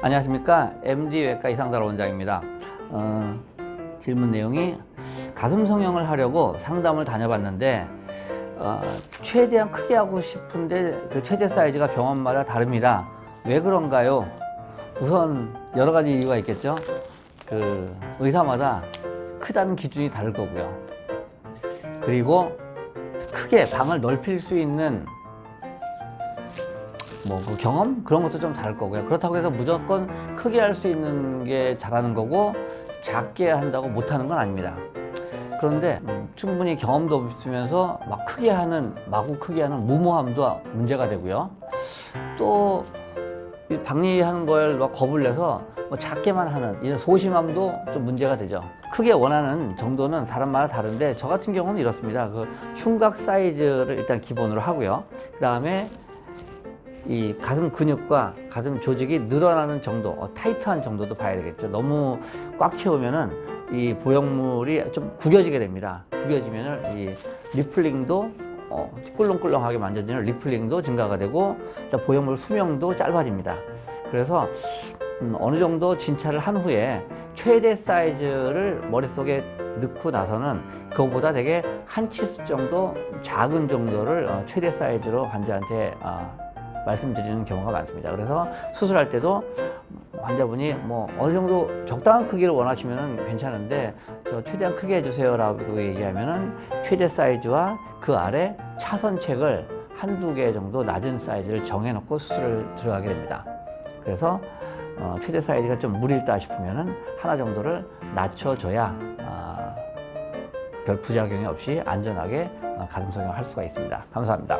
안녕하십니까 MD 외과 이상달 원장입니다. 어, 질문 내용이 가슴 성형을 하려고 상담을 다녀봤는데 어, 최대한 크게 하고 싶은데 그 최대 사이즈가 병원마다 다릅니다. 왜 그런가요? 우선 여러 가지 이유가 있겠죠. 그 의사마다 크다는 기준이 다를 거고요. 그리고 크게 방을 넓힐 수 있는 뭐 그 경험 그런 것도 좀 다를 거고요. 그렇다고 해서 무조건 크게 할 수 있는 게 잘하는 거고 작게 한다고 못하는 건 아닙니다. 그런데 음, 충분히 경험도 없으면서 막 크게 하는 마구 크게 하는 무모함도 문제가 되고요. 또이 박리하는 걸 막 겁을 내서 뭐 작게만 하는 이런 소심함도 좀 문제가 되죠. 크게 원하는 정도는 사람마다 다른데 저 같은 경우는 이렇습니다. 그 흉곽 사이즈를 일단 기본으로 하고요. 그 다음에 이 가슴 근육과 가슴 조직이 늘어나는 정도, 어, 타이트한 정도도 봐야 되겠죠. 너무 꽉 채우면은 이 보형물이 좀 구겨지게 됩니다. 구겨지면은 이 리플링도 어, 꿀렁꿀렁하게 만져지는 리플링도 증가가 되고 자, 보형물 수명도 짧아집니다. 그래서 음, 어느 정도 진찰을 한 후에 최대 사이즈를 머릿속에 넣고 나서는 그거보다 되게 한 치수 정도 작은 정도를 어, 최대 사이즈로 환자한테 어, 말씀드리는 경우가 많습니다. 그래서 수술할 때도 환자분이 뭐 어느 정도 적당한 크기를 원하시면 괜찮은데 저 최대한 크게 해주세요라고 얘기하면은 최대 사이즈와 그 아래 차선책을 한두 개 정도 낮은 사이즈를 정해놓고 수술을 들어가게 됩니다. 그래서 어, 최대 사이즈가 좀 무리다 싶으면은 하나 정도를 낮춰줘야 아, 별 부작용이 없이 안전하게 어, 가슴 성형을 할 수가 있습니다. 감사합니다.